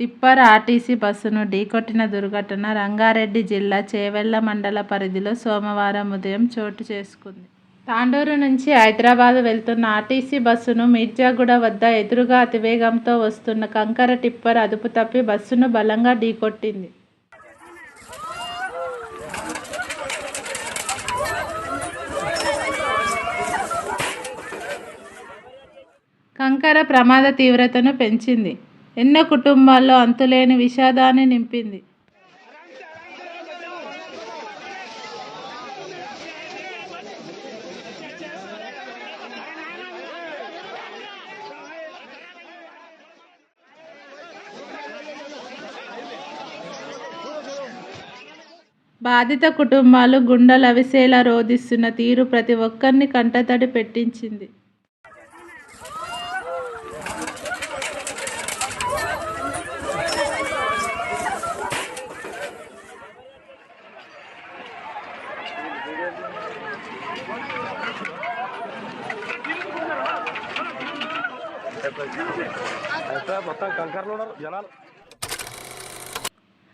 Tipper RTC బస్సును ఢీకొట్టిన దుర్ఘటన రంగారెడ్డి జిల్లా చేవెళ్ళ మండల పరిధిలో సోమవారం ఉదయం చోటు చేసుకుంది. తాండూరు నుంచి హైదరాబాద్ వెళ్తున్న ఆర్టీసీ బస్సును మిర్జాగూడ వద్ద ఎదురుగా అతివేగంతో వస్తున్న కంకర టిప్పర్ అదుపు తప్పి బస్సును బలంగా ఢీకొట్టింది. కంకర ప్రమాద తీవ్రతను పెంచింది. ఎన్నో కుటుంబాల్లో అంతులేని విషాదాన్ని నింపింది. బాధిత కుటుంబాలు గుండెలవిసేలా రోధిస్తున్న తీరు ప్రతి ఒక్కరిని కంటతడి పెట్టించింది. మొత్తం కంకర్లు ఉన్నారు జనాలు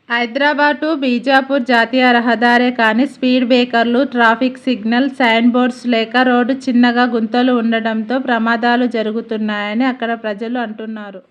హైదరాబాద్ టు బీజాపూర్ జాతీయ రహదారే కానీ స్పీడ్ బ్రేకర్లు, ట్రాఫిక్ సిగ్నల్, సైన్ బోర్డ్స్ లేక రోడ్డు చిన్నగా గుంతలు ఉండడంతో ప్రమాదాలు జరుగుతున్నాయని అక్కడ ప్రజలు అంటున్నారు.